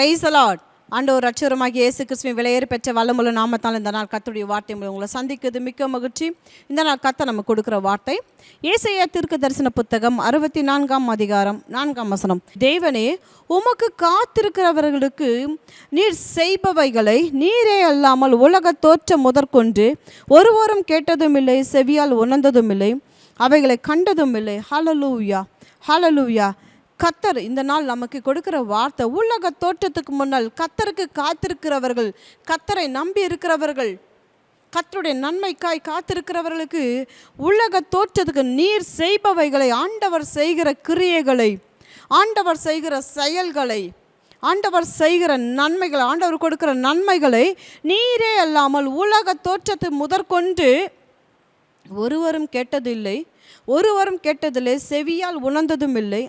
Price allot ஒரு ரட்சகரமாகி இயேசு கிறிஸ்துவின் விலையேறு பெற்ற வல்லமுள்ள நாமத்தால் இந்த நாள் கத்துடைய வார்த்தை மூலம் உங்களை சந்திக்கிறது. மிக்க மகிழ்ச்சி. இந்த நாள் கத்தை நம்ம கொடுக்குற வார்த்தை ஏசையா தீர்க்க தரிசன புத்தகம் அறுபத்தி நான்காம் அதிகாரம் நான்காம் வசனம். தேவனே உமக்கு காத்திருக்கிறவர்களுக்கு நீர் செய்பவைகளை நீரே அல்லாமல் உலக தோற்றம் முதற்கொண்டு ஒருவரும் கேட்டதும் இல்லை செவியால் உணர்ந்ததும் இல்லை அவைகளை கண்டதும் இல்லை ஹலலூயா ஹலலூயா கத்தர் இந்த நாள் நமக்கு கொடுக்கிற வார்த்தை உலக தோற்றத்துக்கு முன்னால் கத்தருக்கு காத்திருக்கிறவர்கள் கத்தரை நம்பி இருக்கிறவர்கள் கத்தருடைய நன்மைக்காய் காத்திருக்கிறவர்களுக்கு உலக தோற்றத்துக்கு நீர் செய்பவைகளை ஆண்டவர் செய்கிற கிரியைகளை ஆண்டவர் செய்கிற செயல்களை ஆண்டவர் செய்கிற நன்மைகள் ஆண்டவர் கொடுக்கிற நன்மைகளை நீரே அல்லாமல் உலக தோற்றத்தை முதற்கொண்டு ஒருவரும் கேட்டதில்லை ஒருவரும் கேட்டதில்லை செவியால் உணர்ந்ததும் இல்லை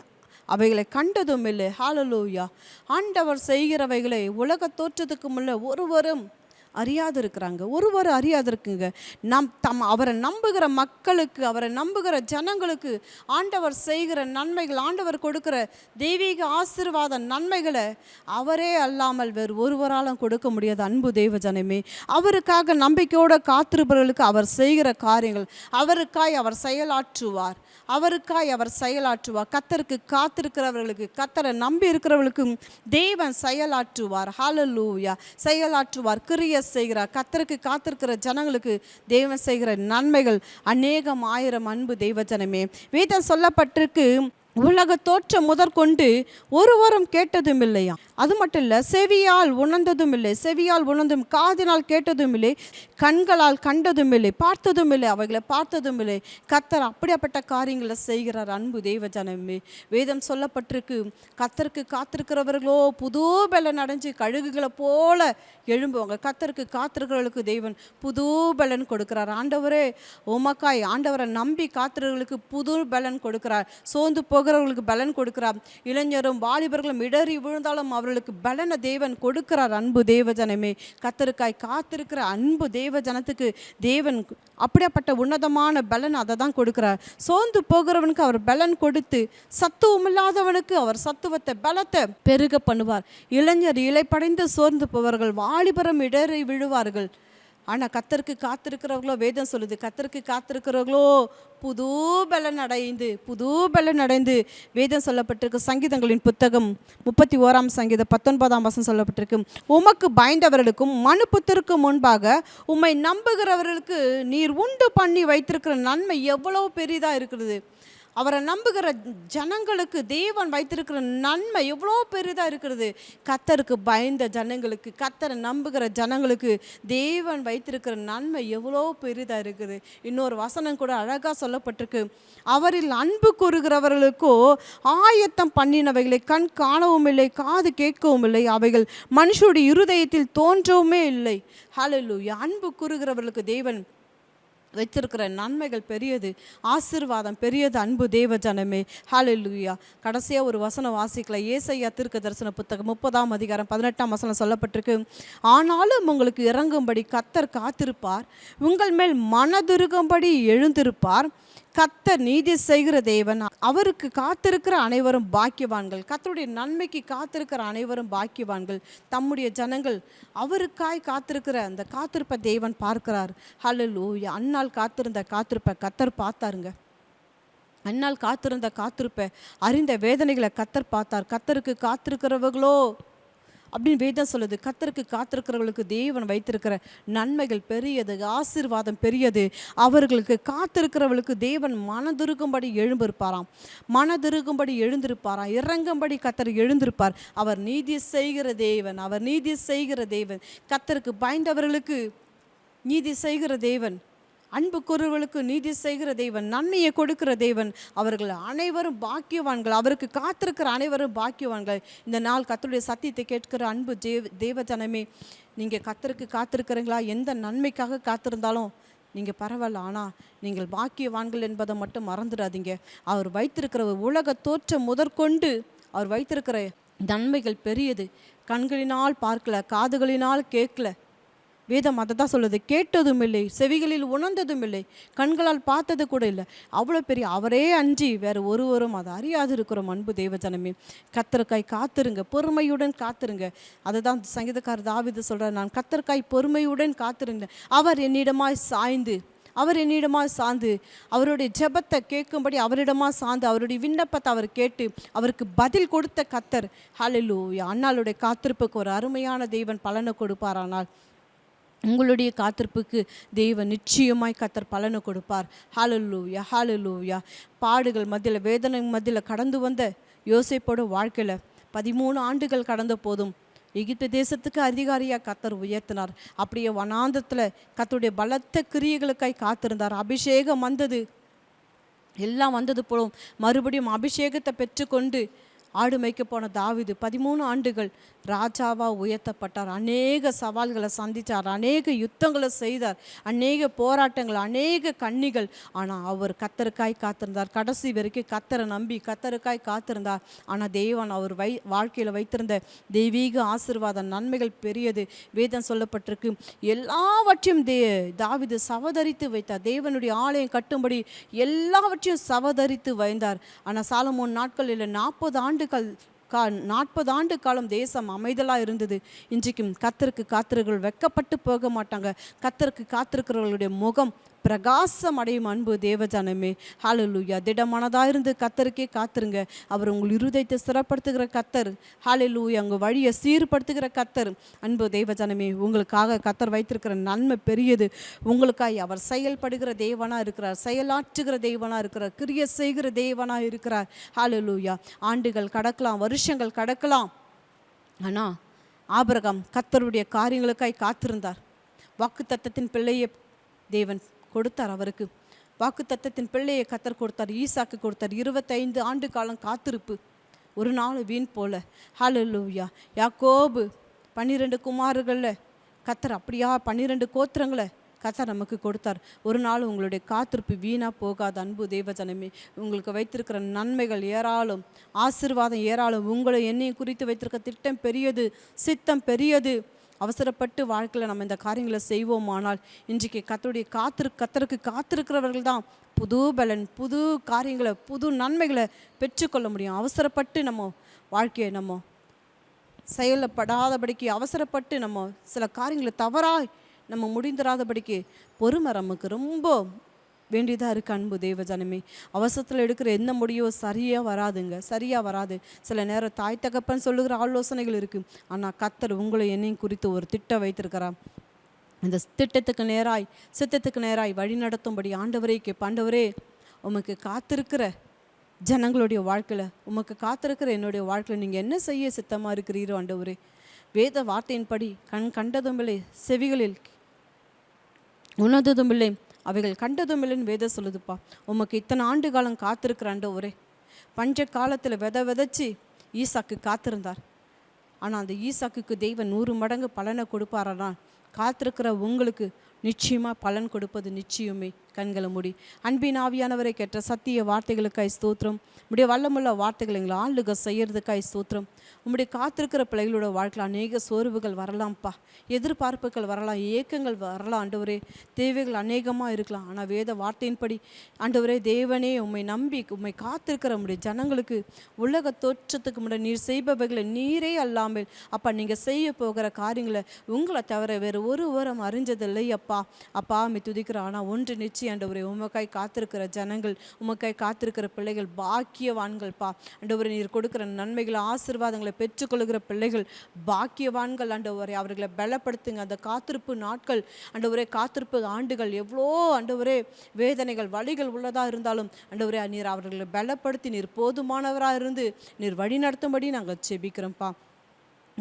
அவைகளை கண்டதும் இல்லை. ஹாலலூயா ஆண்டவர் செய்கிறவைகளை உலக தோற்றத்துக்கு முன்ன ஒருவரும் அறியாது இருக்கிறாங்க ஒருவர் அறியாது இருக்குங்க நம் தம் அவரை நம்புகிற மக்களுக்கு அவரை நம்புகிற ஜனங்களுக்கு ஆண்டவர் செய்கிற நன்மைகள் ஆண்டவர் கொடுக்கிற தெய்வீக ஆசீர்வாத நன்மைகளை அவரே அல்லாமல் வேறு ஒருவராலும் கொடுக்க முடியாது. அன்பு தெய்வ ஜனமே அவருக்காக நம்பிக்கையோடு காத்திருப்பவர்களுக்கு அவர் செய்கிற காரியங்கள் அவருக்காய் அவர் செயலாற்றுவார். அவருக்காய் அவர் செயலாற்றுவார். கத்தருக்கு காத்திருக்கிறவர்களுக்கு கத்தரை நம்பி இருக்கிறவர்களுக்கும் தேவன் செயலாற்றுவார். ஹாலலூயா செயலாற்றுவார் கிரிய செய்கிறார். கத்தருக்கு காத்திருக்கிற ஜனங்களுக்கு தேவன் செய்கிற நன்மைகள் அநேகம் ஆயிரம் அன்பு தெய்வ ஜனமே வேதம் சொல்லப்பட்டிருக்கு உலக தோற்றம் முதற்கொண்டு ஒருவரும் கேட்டதும் இல்லையா? அது மட்டும் இல்லை செவியால் உணர்ந்ததும் இல்லை செவியால் உணர்ந்தும் காதினால் கேட்டதும் இல்லை கண்களால் கண்டதும் இல்லை பார்த்ததும் இல்லை அவைகளை பார்த்ததும் இல்லை. கத்தர் அப்படியாப்பட்ட காரியங்களை செய்கிறார் அன்பு தெய்வ ஜனமே. வேதம் சொல்லப்பட்டிருக்கு கத்தருக்கு காத்திருக்கிறவர்களோ புது பலன் அடைஞ்சு கழுகுகளை போல எழும்புவாங்க. கத்தருக்கு காத்திருக்கிறவர்களுக்கு தெய்வன் புது பலன் கொடுக்கிறார். ஆண்டவரே உமக்காய் ஆண்டவரை நம்பி காத்திருக்கிறவர்களுக்கு புது பலன் கொடுக்கிறார். சோர்ந்து போகிறவர்களுக்கு பலன் கொடுக்கிறார். இளைஞரும் வாலிபர்களும் இடறி விழுந்தாலும் அவர்களுக்கு பலன தேவன் கொடுக்கிறார் அன்பு தேவஜனமே. கத்தருக்காய் காத்திருக்கிற அன்பு தேவஜனத்துக்கு தேவன் அப்படியாப்பட்ட உன்னதமான பலன் அதை தான் கொடுக்கிறார். சோர்ந்து போகிறவனுக்கு அவர் பலன் கொடுத்து சத்துவம் இல்லாதவனுக்கு அவர் சத்துவத்தை பலத்தை பெருக பண்ணுவார். இளைஞர் இலைப்படைந்து சோர்ந்து போவார்கள் வாலிபரம் இடறி விழுவார்கள். ஆனால் கத்தருக்கு காத்திருக்கிறவர்களோ வேதம் சொல்லுது கத்தருக்கு காத்திருக்கிறவர்களோ புது பலன் அடைந்து புது பலன் அடைந்து வேதம் சொல்லப்பட்டிருக்கு சங்கீதங்களின் புத்தகம் முப்பத்தி ஓராம் சங்கீதம் பத்தொன்பதாம் வசம் சொல்லப்பட்டிருக்கு. உமக்கு பயந்தவர்களுக்கும் மனு புத்தருக்கும் முன்பாக உம்மை நம்புகிறவர்களுக்கு நீர் உண்டு பண்ணி வைத்திருக்கிற நன்மை எவ்வளவு பெரிதாக இருக்கிறது. அவரை நம்புகிற ஜனங்களுக்கு தேவன் வைத்திருக்கிற நன்மை எவ்வளோ பெரிதாக இருக்கிறது. கத்தருக்கு பயந்த ஜனங்களுக்கு கத்தரை நம்புகிற ஜனங்களுக்கு தேவன் வைத்திருக்கிற நன்மை எவ்வளோ பெரிதாக இருக்குது. இன்னொரு வசனம் கூட அழகாக சொல்லப்பட்டிருக்கு. அவரில் அன்பு கூறுகிறவர்களுக்கோ ஆயத்தம் பண்ணினவைகளை கண் காணவும் இல்லை காது கேட்கவும் இல்லை. அவைகள் மனுஷருடைய இருதயத்தில் தோன்றவுமே இல்லை. ஹalleluya அன்பு கூறுகிறவர்களுக்கு தேவன் வைத்திருக்கிற நன்மைகள் பெரியது ஆசீர்வாதம் பெரியது அன்பு தேவ ஜனமே. ஹalleluya கடைசியாக ஒரு வசனம் வாசிக்கல. ஏசையா திருக்க தரிசன புத்தகம் முப்பதாம் அதிகாரம் பதினெட்டாம் வசனம் சொல்லப்பட்டிருக்கு. ஆனாலும் உங்களுக்கு இறங்கும்படி கத்தர் காத்திருப்பார். உங்கள் மேல் மனதுருகும்படி எழுந்திருப்பார். கத்தர் நீதி செய்கிற தேவன். அவருக்கு காத்திருக்கிற அனைவரும் பாக்கியவான்கள். கத்தருடைய நன்மைக்கு காத்திருக்கிற அனைவரும் பாக்கியவான்கள். தம்முடைய ஜனங்கள் அவருக்காய் காத்திருக்கிற அந்த காத்திருப்ப தேவன் பார்க்கிறார். ஹalleluya அன்னால் காத்திருந்த காத்திருப்ப கத்தர் பார்த்தாருங்க. அன்னால் காத்திருந்த காத்திருப்ப அறிந்த வேதனைகளை கத்தர் பார்த்தார். கத்தருக்கு காத்திருக்கிறவர்களோ அப்படின்னு வேதம் சொல்லுது. கத்தருக்கு காத்திருக்கிறவர்களுக்கு தேவன் வைத்திருக்கிற நன்மைகள் பெரியது ஆசீர்வாதம் பெரியது. அவர்களுக்கு காத்திருக்கிறவர்களுக்கு தேவன் மனதிருக்கும்படி எழும்பிருப்பாராம். மனதிருக்கும்படி எழுந்திருப்பாராம். இறங்கும்படி கத்தர் எழுந்திருப்பார். அவர் நீதி செய்கிற தேவன் அவர் நீதி செய்கிற தேவன். கத்தருக்கு பயந்தவர்களுக்கு நீதி செய்கிற தேவன். அன்பு நீதி செய்கிற தேவன் நன்மையை கொடுக்கிற தேவன். அவர்கள் அனைவரும் பாக்கியவான்கள். அவருக்கு காத்திருக்கிற அனைவரும் பாக்கியவான்கள். இந்த நாள் கத்தருடைய சத்தியத்தை கேட்கிற அன்பு தேவ தேவஜனமே நீங்கள் கத்தருக்கு காத்திருக்கிறீங்களா? எந்த நன்மைக்காக காத்திருந்தாலும் நீங்கள் பரவாயில்ல. ஆனால் நீங்கள் பாக்கியவான்கள் என்பதை மட்டும் மறந்துடாதீங்க. அவர் வைத்திருக்கிற ஒரு உலக தோற்றம் முதற்கொண்டு அவர் வைத்திருக்கிற நன்மைகள் பெரியது. கண்களினால் பார்க்கல காதுகளினால் கேட்கல. வேதம் அதை தான் சொல்லுது கேட்டதும் இல்லை செவிகளில் உணர்ந்ததும் இல்லை கண்களால் பார்த்தது கூட இல்லை. அவ்வளோ பெரிய அவரே அஞ்சி வேறு ஒருவரும் அதை அறியாது இருக்கிறோம் அன்பு தேவஜனமே கத்தருக்காய் காத்திருங்க பொறுமையுடன் காத்திருங்க. அதுதான் சங்கீதக்காரர் தாவிது சொல்கிறார் நான் கத்தருக்காய் பொறுமையுடன் காத்திருங்க. அவர் என்னிடமாய் சாய்ந்து அவர் என்னிடமா சார்ந்து அவருடைய ஜெபத்தை கேட்கும்படி அவரிடமா சார்ந்து அவருடைய விண்ணப்பத்தை அவர் கேட்டு அவருக்கு பதில் கொடுத்த கத்தர். ஹalleluya. அண்ணாளுடைய காத்திருப்புக்கு ஒரு அருமையான தெய்வன் பலனை கொடுப்பாரானால். உங்களுடைய காத்திருப்புக்கு தெய்வம் நிச்சயமாய் கத்தர் பலனை கொடுப்பார். ஹாலலூயா ஹாலலூயா பாடுகள் மத்தியில் வேதனை மத்தியில் கடந்து வந்த யோசைப்போட வாழ்க்கையில் பதிமூணு ஆண்டுகள் கடந்த போதும் எகிப்து தேசத்துக்கு அதிகாரியாக கத்தர் உயர்த்தினார். அப்படியே வனாந்தத்தில் கத்தருடைய பலத்த கிரியைகளுக்காய் காத்திருந்தார். அபிஷேகம் வந்தது. எல்லாம் வந்தது போலும் மறுபடியும் அபிஷேகத்தை பெற்றுக்கொண்டு ஆடு மேய்க்க போன தாவிது பதிமூணு ஆண்டுகள் ராஜாவாக உயர்த்தப்பட்டார். அநேக சவால்களை சந்தித்தார் அநேக யுத்தங்களை செய்தார் அநேக போராட்டங்கள் அநேக கண்ணிகள் ஆனால் அவர் கத்தருக்காய் காத்திருந்தார். கடைசி வரைக்கும் கத்தரை நம்பி கத்தருக்காய் காத்திருந்தார். ஆனால் தேவன் அவர் வை வாழ்க்கையில் வைத்திருந்த தெய்வீக ஆசிர்வாத நன்மைகள் பெரியது. வேதம் சொல்லப்பட்டிருக்கு எல்லாவற்றையும் தே தாவிது சவதரித்து வைத்தார். தேவனுடைய ஆலயம் கட்டும்படி எல்லாவற்றையும் சவதரித்து வைந்தார். ஆனால் சாலமோன் நாட்களில் நாற்பது ஆண்டு ஆண்டுகள் கா நாற்பது ஆண்டு காலம் தேசம் அமைதலாக இருந்தது. இன்றைக்கும் கத்தருக்கு காத்திருக்கிறவர்கள் வெக்கப்பட்டு போக மாட்டாங்க. கத்தருக்கு காத்திருக்கிறவர்களுடைய முகம் பிரகாசம் அடையும் அன்பு தேவஜானமே. ஹாலலூயா திடமானதாக இருந்து கத்தருக்கே காத்துருங்க. அவர் உங்கள் இருதயத்தை சிறப்படுத்துகிற கத்தர். ஹாலலூயா உங்கள் வழியை சீர்படுத்துகிற கத்தர். அன்பு தேவஜானமே உங்களுக்காக கத்தர் வைத்திருக்கிற நன்மை பெரியது. உங்களுக்காய் அவர் செயல்படுகிற தேவனாக இருக்கிறார். செயலாற்றுகிற தேவனாக இருக்கிறார். கிரிய செய்கிற தேவனாக இருக்கிறார். ஹாலலூயா ஆண்டுகள் கடக்கலாம் வருஷங்கள் கடக்கலாம். ஆனால் ஆபரகம் கத்தருடைய காரியங்களுக்காய் காத்திருந்தார். வாக்குத்தத்தத்தின் பிள்ளையை தேவன். கொடுத்தார் அவருக்கு. வாக்குத்தத்தத்தின் பிள்ளையை கத்தர் கொடுத்தார். ஈசாக்கு கொடுத்தார். இருபத்தைந்து ஆண்டு காலம் காத்திருப்பு. ஒரு நாள் வீண் போல. ஹalleluya. யாக்கோபு பன்னிரெண்டு குமாரர்களில் கத்தர் அப்படியா? பன்னிரெண்டு கோத்திரங்களை கத்தர் நமக்கு கொடுத்தார். ஒரு நாள் உங்களுடைய காத்திருப்பு வீணாக போகாத. அன்பு தேவஜனமே உங்களுக்கு வைத்திருக்கிற நன்மைகள் ஏராளம். ஆசீர்வாதம் ஏராளம். உங்களை என்னையும் குறித்து வைத்திருக்க திட்டம் பெரியது சித்தம் பெரியது. அவசரப்பட்டு வாழ்க்கையில் நம்ம இந்த காரியங்களை செய்வோமானால் இன்றைக்கு கத்தருடைய காத்திரு கத்தருக்கு காத்திருக்கிறவர்கள் தான் புது பலன் புது காரியங்களை புது நன்மைகளை பெற்றுக்கொள்ள முடியும். அவசரப்பட்டு நம்ம வாழ்க்கையை நம்ம செயலப்படாதபடிக்கு அவசரப்பட்டு நம்ம சில காரியங்களை தவறாய் நம்ம முடிந்தராதபடிக்கு பொறுமை நமக்கு ரொம்ப வேண்டியதாக இருக்குது அன்பு தேவஜனமே. அவசரத்தில் எடுக்கிற எந்த முடிவோ சரியாக வராதுங்க. சரியாக வராது. சில நேரம் தாய் தகப்பன் சொல்லுகிற ஆலோசனைகள் இருக்குது ஆனால் கத்தர் உங்களை என்னையும் குறித்து ஒரு திட்டம் வைத்திருக்கிறார்? இந்த திட்டத்துக்கு நேராய் சித்தத்துக்கு நேராய் வழி நடத்தும்படி ஆண்டவரே கேட்ப. உமக்கு காத்திருக்கிற ஜனங்களுடைய வாழ்க்கையில் உமக்கு காத்திருக்கிற என்னுடைய வாழ்க்கையில் நீங்கள் என்ன செய்ய சித்தமாக இருக்கிறீரோ ஆண்டவரே? வேத வார்த்தையின்படி கண் கண்டதும் இல்லை செவிகளில் உணர்ந்ததும் இல்லை. அவைகள் கண்டதும் இல்லைன்னு சொல்லுதுப்பா. உமக்கு இத்தனை ஆண்டு காலம் காத்திருக்கிறாண்ட ஒரே பஞ்ச காலத்தில் வித விதைச்சி ஈசாக்கு காத்திருந்தார். ஆனால் அந்த ஈசாக்குக்கு தெய்வம் நூறு மடங்கு பலனை கொடுப்பாரானா காத்திருக்கிற உங்களுக்கு நிச்சயமாக பலன் கொடுப்பது நிச்சயமே. கண்களை முடி. அன்பின் ஆவியானவரை கேட்ட சத்திய வார்த்தைகளுக்காய் ஸ்தோத்திரம். உடைய வல்லமுள்ள வார்த்தைகள் எங்களை ஆளுக செய்கிறதுக்காய் ஸ்தோத்திரம். உம்முடைய காத்திருக்கிற பிள்ளைகளோட வாழ்க்கையில் அநேக சோர்வுகள் வரலாம்ப்பா. எதிர்பார்ப்புகள் வரலாம். ஏக்கங்கள் வரலாம் ஆண்டவரே. தேவைகள் அநேகமாக இருக்கலாம். ஆனால் வேத வார்த்தையின்படி ஆண்டவரே தேவனே உம்மை நம்பி உம்மை காத்திருக்கிற உடைய ஜனங்களுக்கு உலக தோற்றத்துக்கு முன்னாடி நீர் செய்பவைகளை நீரே அல்லாமல் அப்பா நீங்கள் செய்ய போகிற காரியங்களை உங்களை தவிர வேறு ஒரு உரம் அறிஞ்சதில்லை அப்பா. அப்பா அம்மை துதிக்கிறோம் ஆனால் ஒன்று நிச்சயம் ஆண்டவரே உமக்காய் காத்திருக்கிற ஜனங்கள் உமக்காய் காத்திருக்கிற பிள்ளைகள் பாக்கியவான்கள்ப்பா. ஆண்டவரே நீர் கொடுக்கிற நன்மைகளை ஆசீர்வாதங்களை பெற்றுக்கொள்கிற பிள்ளைகள் பாக்கியவான்கள் ஆண்டவரே அவர்களை பலப்படுத்துங்க. அந்த காத்திருப்பு நாட்கள் ஆண்டவரே காத்திருப்பு ஆண்டுகள் எவ்வளோ ஆண்டவரே வேதனைகள் வழிகள் உள்ளதாக இருந்தாலும் ஆண்டவரே நீர் அவர்களை பலப்படுத்தி நீர் போதுமானவராக இருந்து நீர் வழி நடத்தும்படி நாங்கள் செபிக்கிறோம்ப்பா.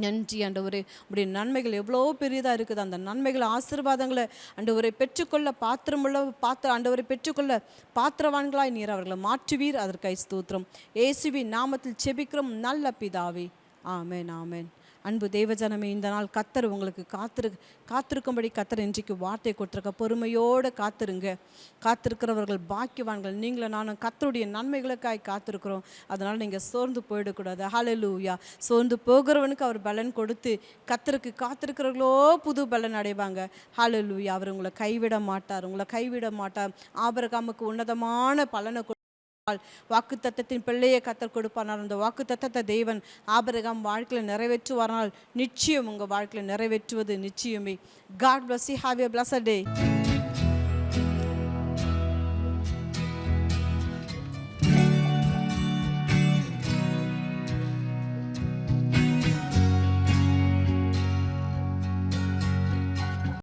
நன்றி ஆண்டவரே. உடைய நன்மைகள் எவ்வளோ பெரியதாக இருக்குது. அந்த நன்மைகள் ஆசீர்வாதங்களை ஆண்டவரை பெற்றுக்கொள்ள பாத்திரமுள்ள பாத்திர ஆண்டவரை பெற்றுக்கொள்ள பாத்திரவான்களாய் நீர் அவர்களை மாற்றுவீர். அதற்காய் ஸ்தோத்திரம். ஏசுவி நாமத்தில் செபிக்கிறோம். நல்ல பிதாவே. ஆமேன் ஆமேன். அன்பு தேவஜனமே இந்த நாள் கத்தர் உங்களுக்கு காத்திரு காத்திருக்கும்படி கத்தர் இன்றைக்கு வார்த்தை கொடுத்துருக்க. பொறுமையோடு காத்திருங்க. காத்திருக்கிறவர்கள் பாக்கியவான்கள். நீங்களும் நானும் கத்தருடைய நன்மைகளுக்காய் காத்திருக்கிறோம். அதனால் நீங்கள் சோர்ந்து போயிடக்கூடாது. ஹலலூயா சோர்ந்து போகிறவனுக்கு அவர் பலன் கொடுத்து கத்தருக்கு காத்திருக்கிறவர்களோ புது பலன் அடைவாங்க. ஹலலூயா அவர் உங்களை கைவிட மாட்டார். உங்களை கைவிட மாட்டார். ஆபரகாமுக்கு உன்னதமான பலனை வாக்கு தத்தத்தின் பிள்ளையை கத்தர் கொடுப்பானால் அந்த வாக்கு தத்தத்தை தேவன் ஆபரகாம் வாழ்க்கையில் நிறைவேற்றுவானால் நிச்சயம் உங்கள் வாழ்க்கையில் நிறைவேற்றுவது நிச்சயமே. God bless you have a blessed day